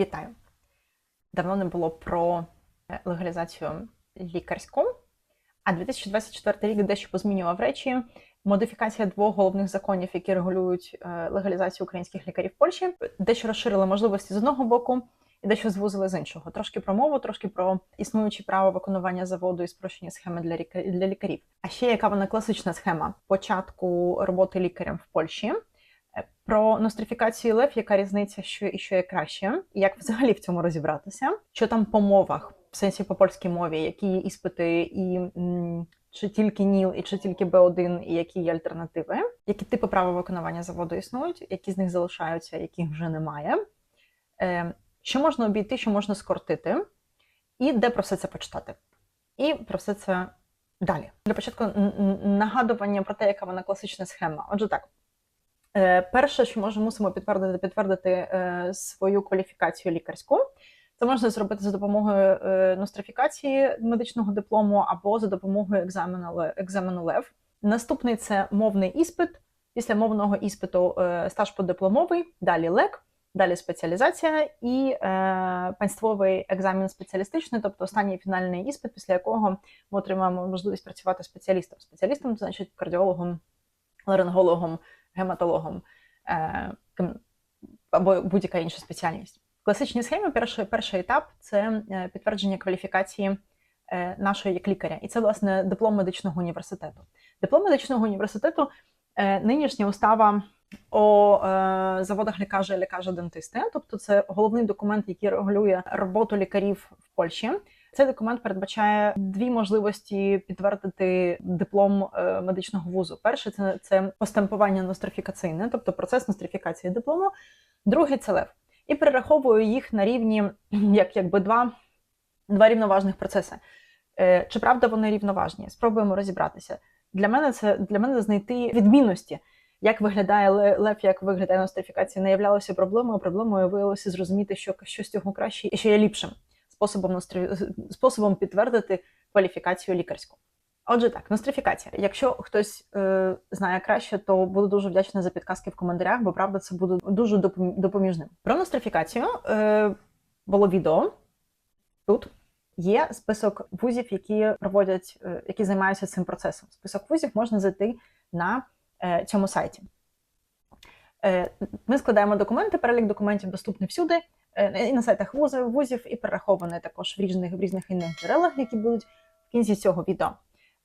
Вітаю! Давно не було про е, легалізацію лікарську, а 2024 рік дещо позмінював речі. Модифікація двох головних законів, які регулюють е, легалізацію українських лікарів в Польщі, дещо розширили можливості з одного боку і дещо звузили з іншого. Трошки про мову, трошки про існуючі право виконування заводу і спрощення схеми для для лікарів. А ще яка вона класична схема початку роботи лікарем в Польщі. Про нострифікацію ЛЕВ, яка різниця, що і що є краще, як взагалі в цьому розібратися, що там по мовах, в сенсі по польській мові, які є іспити, і м, чи тільки НІЛ, і чи тільки Б1, і які є альтернативи, які типи права виконування заводу існують, які з них залишаються, яких вже немає, Е, що можна обійти, що можна скоротити, і де про все це почитати. І про все це далі. Для початку нагадування про те, яка вона класична схема. Отже, так. Е, Перше, що може мусимо підтвердити, підтвердити е, свою кваліфікацію лікарську. Це можна зробити за допомогою е, нострифікації медичного диплому або за допомогою екзамену, екзамену ЛЕВ. Наступний це мовний іспит. Після мовного іспиту стаж подипломовий, далі ЛЕК, далі спеціалізація і е, панствовий екзамен спеціалістичний, тобто останній фінальний іспит, після якого ми отримаємо можливість працювати спеціалістом. Спеціалістом, значить кардіологом, ларингологом, гематологом е, або будь-яка інша спеціальність. В класичній схемі перший, перший етап це е, підтвердження кваліфікації е, нашої як лікаря, і це власне диплом медичного університету. Диплом медичного університету нинішня устава о заводах лікаря і лікаря-дентисти, тобто це головний документ, який регулює роботу лікарів в Польщі. Цей документ передбачає дві можливості підтвердити диплом е, медичного вузу. Перше це, це постампування нострифікаційне, тобто процес нострифікації диплому. Другий це лев. І перераховую їх на рівні як якби два, два рівноважних процеси. Е, Чи правда вони рівноважні? Спробуємо розібратися. Для мене це для мене знайти відмінності. Як виглядає лев, як виглядає нострифікація, не являлося проблемою. Проблемою виявилося зрозуміти, що щось цього краще і що є ліпшим способом нострі... способом підтвердити кваліфікацію лікарську. Отже, так, нострифікація. Якщо хтось е, знає краще, то буду дуже вдячна за підказки в коментарях, бо правда це буде дуже допоміжним. Про нострифікацію е, було відео тут. Є список вузів, які проводять, е, які займаються цим процесом. Список вузів можна зайти на е, цьому сайті. Е, Ми складаємо документи, перелік документів доступний всюди, і на сайтах вузів, і перерахований також в різних, в різних інших джерелах, які будуть в кінці цього відео.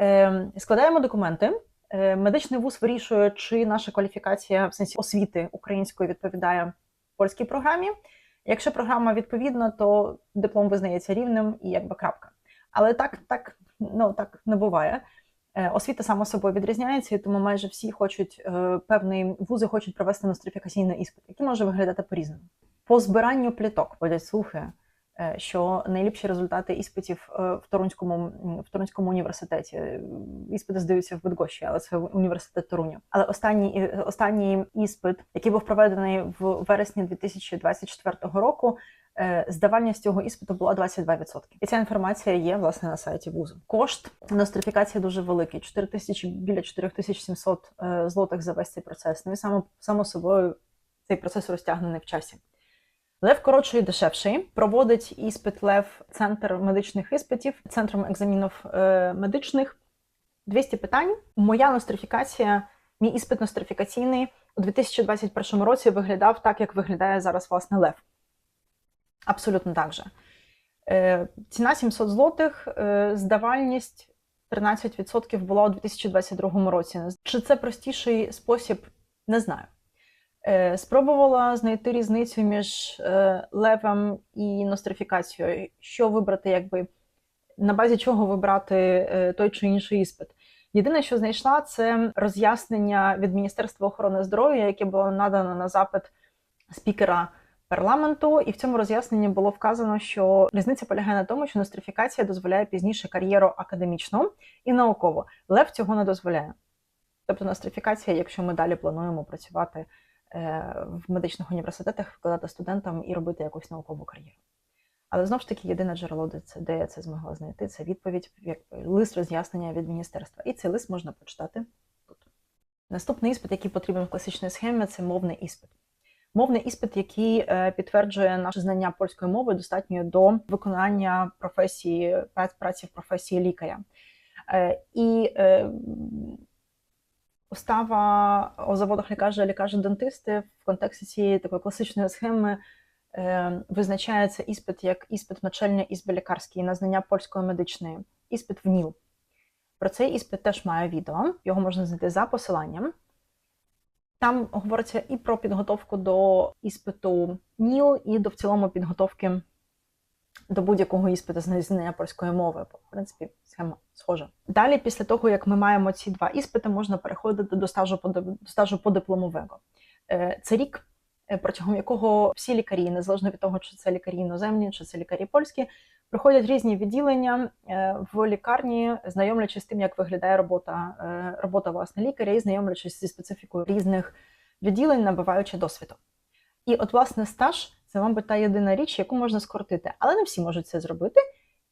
Е, Складаємо документи. Е, Медичний вуз вирішує, чи наша кваліфікація в сенсі освіти української відповідає польській програмі. Якщо програма відповідна, то диплом визнається рівним і якби крапка. Але так, так, ну, так не буває. Е, Освіта сама собою відрізняється, і тому майже всі хочуть е, певний вузи хочуть провести нострифікаційний іспит, який може виглядати по-різному. По збиранню пліток ходять слухи, е, що найліпші результати іспитів е, в Торунському в Торунському університеті. Е, Іспити здаються в Бедгощі, але це університет Торуню. Але останній останній іспит, який був проведений в вересні 2024 року. Здавальність цього іспиту була 22%. І ця інформація є власне на сайті вузу. Кошт нострифікації дуже великий 4 тисячі біля 4700 е, злотих за весь цей процес. Ну і само, само собою цей процес розтягнений в часі. Лев коротший і дешевший проводить іспит Лев центр медичних іспитів, центром екзамінів е, медичних. 200 питань. Моя нострифікація, мій іспит нострифікаційний у 2021 році виглядав так, як виглядає зараз власне Лев. Абсолютно так же. Е, ціна 700 злотих, е, здавальність 13% була у 2022 році. Чи це простіший спосіб? Не знаю. Е, Спробувала знайти різницю між е, левом і нострифікацією. Що вибрати, якби на базі чого вибрати е, той чи інший іспит. Єдине, що знайшла, це роз'яснення від Міністерства охорони здоров'я, яке було надано на запит спікера парламенту, і в цьому роз'ясненні було вказано, що різниця полягає на тому, що нострифікація дозволяє пізніше кар'єру академічну і науково. Лев цього не дозволяє. Тобто нострифікація, якщо ми далі плануємо працювати в медичних університетах, вкладати студентам і робити якусь наукову кар'єру. Але знову ж таки, єдине джерело, де це я це змогла знайти, це відповідь, якби лист роз'яснення від міністерства. І цей лист можна почитати тут. Наступний іспит, який потрібен в класичній схемі, це мовний іспит. Мовний іспит, який е, підтверджує наше знання польської мови, достатньо до виконання професії праці праці в професії лікаря. Е, І устава о заводах лікаря, лікаря-дентисти в контексті цієї такої класичної схеми е, визначається іспит як іспит начальний ізби лікарський на знання польської медичної, іспит в НІЛ. Про цей іспит теж має відео, його можна знайти за посиланням. Там говориться і про підготовку до іспиту НІЛ, і до в цілому підготовки до будь-якого іспиту з знання польської мови. Бо, в принципі, схема схожа. Далі, після того, як ми маємо ці два іспити, можна переходити до стажу до стажу подипломового. Е, Це рік, е, протягом якого всі лікарі, незалежно від того, чи це лікарі іноземні, чи це лікарі польські, проходять різні відділення е, в лікарні, знайомлячись з тим, як виглядає робота, робота власне лікаря, і знайомлячись зі специфікою різних відділень, набуваючи досвіду. І от, власне, стаж це, мабуть, та єдина річ, яку можна скоротити, але не всі можуть це зробити.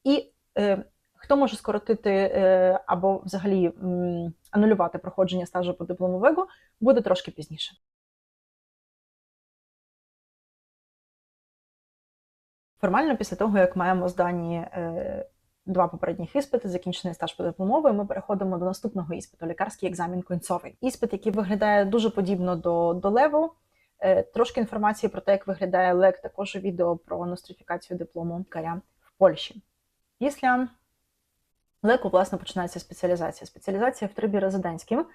І е, хто може скоротити е, або взагалі м, анулювати проходження стажу по дипломового, буде трошки пізніше. Формально, після того, як маємо здані е, два попередніх іспити, закінчений стаж по дипломової, ми переходимо до наступного іспиту лікарський екзамен кінцовий. Іспит, який виглядає дуже подібно до, до леву. Е, Трошки інформації про те, як виглядає лек, також відео про нострифікацію диплому лікаря в Польщі. Після леку, власне, починається спеціалізація. Спеціалізація в трибі резидентським.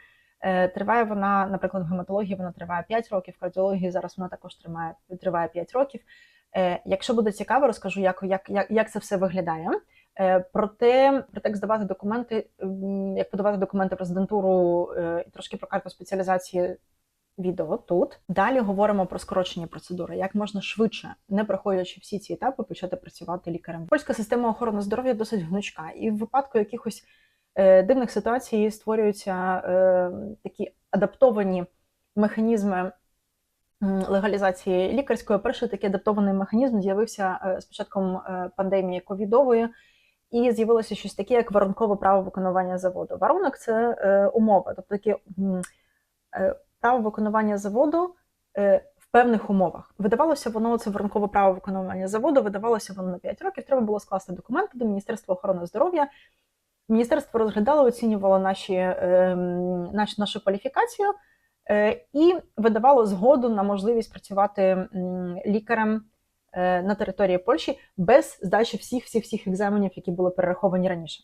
Е, Триває вона, наприклад, в гематології вона триває 5 років, в кардіології зараз вона також триває, триває 5 років. Е, Якщо буде цікаво, розкажу, як, як, як, це все виглядає. Проте, проте як здавати документи, як подавати документи в резидентуру і трошки про карту спеціалізації відео тут. Далі говоримо про скорочені процедури, як можна швидше, не проходячи всі ці етапи, почати працювати лікарем. Польська система охорони здоров'я досить гнучка, і в випадку якихось е, дивних ситуацій створюються е, такі адаптовані механізми легалізації лікарської. Перший такий адаптований механізм з'явився е, з початком е, пандемії ковідової. І з'явилося щось таке, як воронкове право виконування заводу. Варунок це е, умова, тобто такі право виконування заводу е, в певних умовах. Видавалося воно це воронкове право виконування заводу, видавалося воно на 5 років. Треба було скласти документи до Міністерства охорони здоров'я. Міністерство розглядало, оцінювало наші, е, нашу, нашу кваліфікацію е, і видавало згоду на можливість працювати лікарем е, на території Польщі без здачі всіх всіх всіх екзаменів, які були перераховані раніше.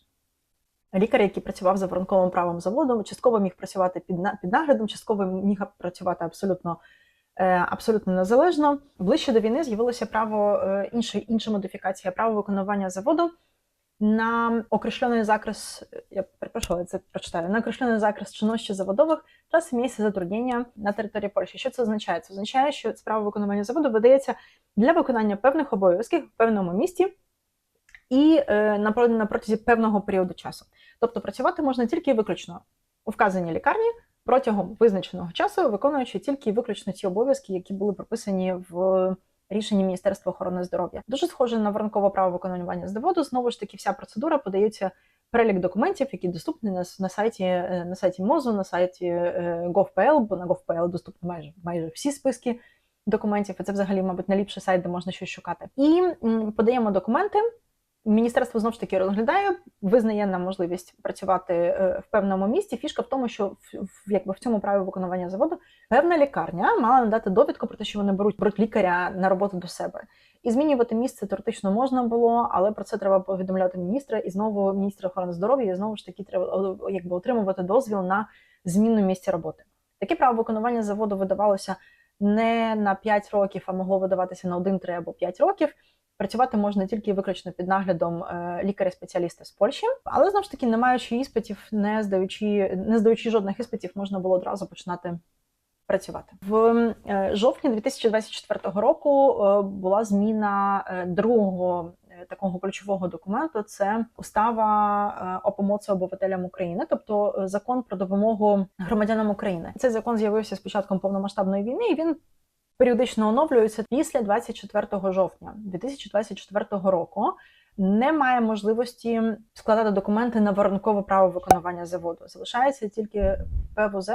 Лікар, який працював за воронковим правом заводу, частково міг працювати під під наглядом, частково міг працювати абсолютно, е, абсолютно незалежно. Ближче до війни з'явилося право е, інша, інша модифікація право виконування заводу на окрещений закрес, я перепрошую, це прочитаю, на окрещений закрес чинності заводових і місце затруднення на території Польщі. Що це означає? Це означає, що справа виконування заводу видається для виконання певних обов'язків в певному місті і е, на, протязі певного періоду часу. Тобто працювати можна тільки виключно у вказаній лікарні протягом визначеного часу, виконуючи тільки виключно ті обов'язки, які були прописані в рішенні Міністерства охорони здоров'я. Дуже схоже на воронкове право виконування заводу. Знову ж таки, вся процедура подається перелік документів, які доступні на, на сайті е, на сайті МОЗу, на сайті е, gov.pl, бо на gov.pl доступні майже майже всі списки документів. І це взагалі, мабуть, найліпший сайт, де можна щось шукати. І подаємо документи. Міністерство знову ж таки розглядає, визнає нам можливість працювати е, в певному місті. Фішка в тому, що в- якби в цьому праві виконування заводу певна лікарня мала надати довідку про те, що вони беруть, беруть лікаря на роботу до себе. І змінювати місце теоретично можна було, але про це треба повідомляти міністра і знову міністра охорони здоров'я. І знову ж таки треба якби отримувати дозвіл на зміну місця роботи. Таке право виконування заводу видавалося не на 5 років, а могло видаватися на 1, 3 або 5 років. Працювати можна тільки виключно під наглядом е, лікаря-спеціаліста з Польщі, але знову ж таки, не маючи іспитів, не здаючи, не здаючи жодних іспитів, можна було одразу починати працювати. В е, жовтні 2024 року е, була зміна другого такого ключового документу. Це устава о помоці України, тобто закон про допомогу громадянам України. Цей закон з'явився з початком повномасштабної війни, і він періодично оновлюється після 24 жовтня 2024 року. Немає можливості складати документи на воронкове право виконування заводу. Залишається тільки ПВЗ,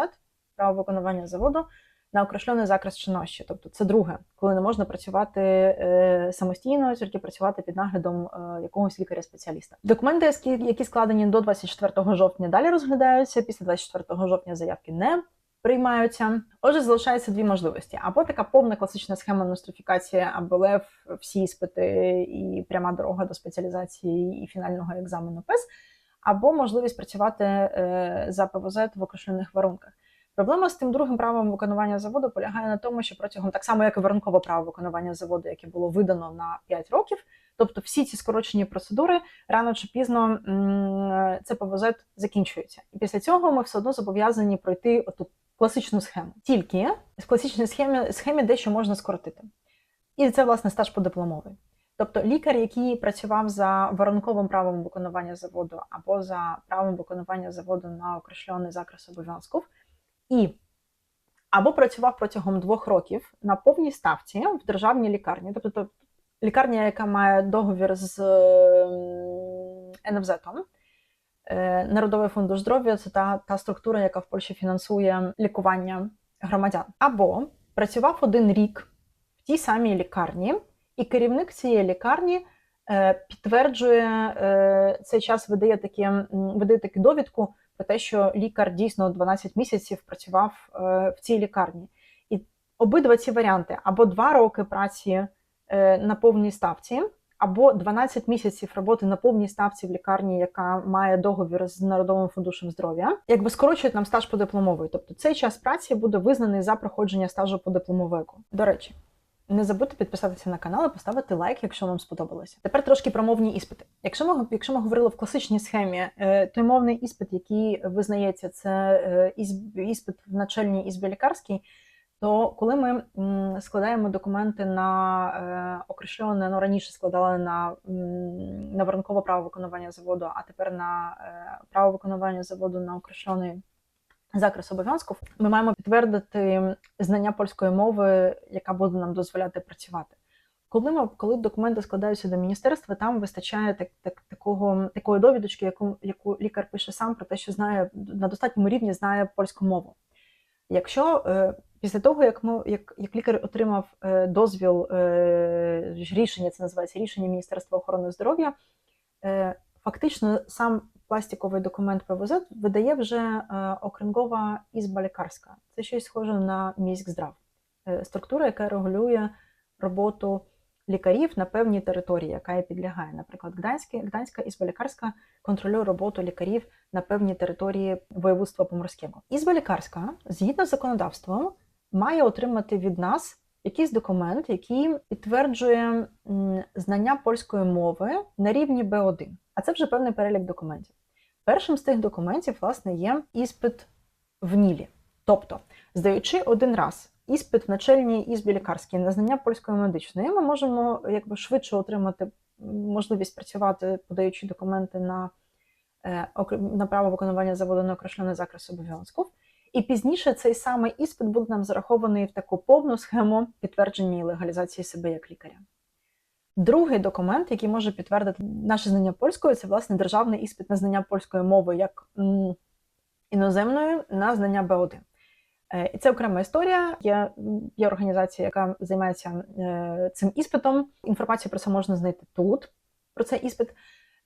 право виконування заводу, на окрешлений заказ чинощі. Тобто це друге, коли не можна працювати е, самостійно, тільки працювати під наглядом е, якогось лікаря-спеціаліста. Документи, які складені до 24 жовтня, далі розглядаються. Після 24 жовтня заявки не приймаються. Отже, залишається дві можливості: або така повна класична схема нострифікації, або лев всі іспити і пряма дорога до спеціалізації і фінального екзамену ПЕС, або можливість працювати е, за ПВЗ в окрешлених варунках. Проблема з тим другим правом виконування заводу полягає на тому, що протягом так само, як і воронкове право виконування заводу, яке було видано на 5 років, тобто всі ці скорочені процедури рано чи пізно це ПВЗ закінчується. І після цього ми все одно зобов'язані пройти оту класичну схему. Тільки в класичній схемі, схемі дещо можна скоротити. І це, власне, стаж подипломовий. Тобто лікар, який працював за воронковим правом виконування заводу або за правом виконування заводу на окрешлений закрес обов'язків, і або працював протягом двох років на повній ставці в державній лікарні, тобто лікарня, яка має договір з НФЗ, Е, Народовий фонд здоров'я це та, та структура, яка в Польщі фінансує лікування громадян. Або працював один рік в тій самій лікарні, і керівник цієї лікарні е, підтверджує е, цей час, видає такі, видає таку довідку про те, що лікар дійсно 12 місяців працював е, в цій лікарні. І обидва ці варіанти або два роки праці е, на повній ставці, або 12 місяців роботи на повній ставці в лікарні, яка має договір з Народовим фондушем здоров'я, якби скорочують нам стаж подипломовий. Тобто цей час праці буде визнаний за проходження стажу подипломовику. До речі. Не забудьте підписатися на канал і поставити лайк, якщо вам сподобалося. Тепер трошки про мовні іспити. Якщо ми, якщо ми говорили в класичній схемі, е, той мовний іспит, який визнається, це е, іспит в начальній ізбі лікарській, то коли ми складаємо документи на е, окрешлене, ну раніше складали на, на воронкове право виконування заводу, а тепер на е, право виконування заводу на окрешлений закрес обов'язків, ми маємо підтвердити знання польської мови, яка буде нам дозволяти працювати. Коли ми коли документи складаються до міністерства, там вистачає так, так, такого такої довідочки, яку, яку лікар пише сам про те, що знає на достатньому рівні знає польську мову. Якщо е, після того, як ми як, як лікар отримав е, дозвіл, е, рішення, це називається рішення Міністерства охорони здоров'я, е, фактично сам пластиковий документ ПВЗ видає вже округова ізба лікарська. Це щось схоже на міськздрав, структура, яка регулює роботу лікарів на певній території, яка їй підлягає. Наприклад, Гданська, Гданська ізба лікарська контролює роботу лікарів на певній території воєводства Поморського. Ізба лікарська, згідно з законодавством, має отримати від нас якийсь документ, який підтверджує знання польської мови на рівні Б1. А це вже певний перелік документів. Першим з тих документів, власне, є іспит в Нілі. Тобто, здаючи один раз іспит в начальній ізбі лікарській на знання польської медичної, ми можемо якби швидше отримати можливість працювати, подаючи документи на, е, на право виконування заводу на окрешлений закрес обов'язків. І пізніше цей самий іспит буде нам зарахований в таку повну схему підтвердження легалізації себе як лікаря. Другий документ, який може підтвердити наше знання польської, це власне державний іспит на знання польської мови як іноземної на знання Б1. Е, І це окрема історія. Є, є організація, яка займається е, цим іспитом. Інформацію про це можна знайти тут, про цей іспит.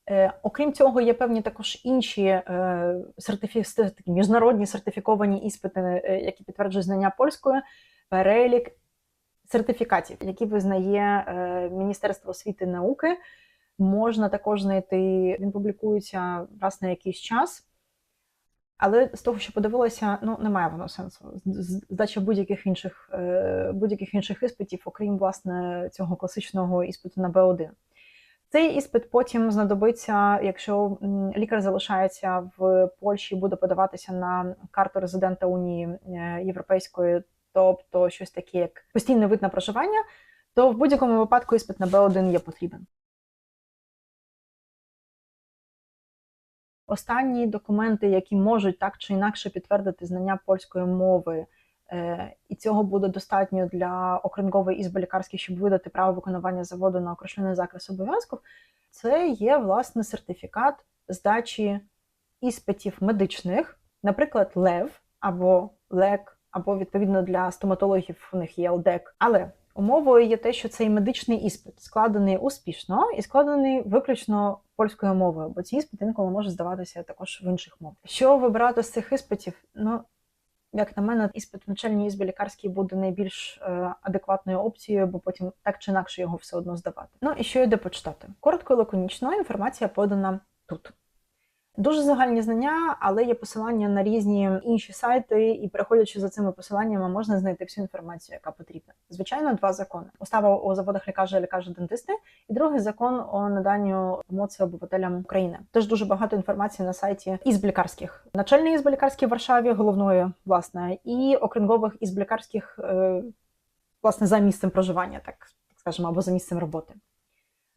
Е, Окрім цього, є певні також інші е, сертифі... міжнародні сертифіковані іспити, е, які підтверджують знання польської, перелік сертифікатів, які визнає Міністерство освіти і науки. Можна також знайти, він публікується раз на якийсь час. Але з того, що подивилася, ну немає воно сенсу. Здача будь-яких інших будь-яких інших іспитів, окрім власне цього класичного іспиту на Б1. Цей іспит потім знадобиться, якщо лікар залишається в Польщі, і буде подаватися на карту резидента Унії е, Європейської, тобто щось таке, як постійний вид на проживання, то в будь-якому випадку іспит на Б1 є потрібен. Останні документи, які можуть так чи інакше підтвердити знання польської мови, і цього буде достатньо для окрингової ізби лікарської, щоб видати право виконування заводу на окрешлений закрес обов'язків, це є власне сертифікат здачі іспитів медичних, наприклад, ЛЕВ або ЛЕК або відповідно для стоматологів у них є ЛДЕК. Але умовою є те, що цей медичний іспит складений успішно і складений виключно польською мовою, бо ці іспити інколи можуть здаватися також в інших мовах. Що вибирати з цих іспитів? Ну як на мене, іспит в начальній ізбі лікарській буде найбільш е, адекватною опцією, бо потім так чи інакше його все одно здавати. Ну і що йде почитати? Коротко і лаконічно інформація подана тут. Дуже загальні знання, але є посилання на різні інші сайти, і переходячи за цими посиланнями, можна знайти всю інформацію, яка потрібна. Звичайно, два закони: устава у заводах лікаря, лікаря дентисти, і другий закон о наданню емоцій обивателям України. Теж дуже багато інформації на сайті ізб лікарських, начальної ізби лікарській в Варшаві, головної власне, і окрингових ізб лікарських, е, власне, за місцем проживання, так скажемо, або за місцем роботи.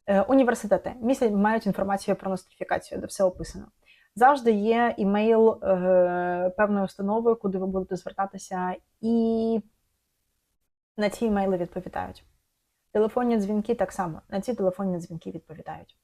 Е, Університети місяць мають інформацію про нострифікацію, де все описано. Завжди є імейл е, певної установи, куди ви будете звертатися, і на ці імейли відповідають. Телефонні дзвінки так само, на ці телефонні дзвінки відповідають.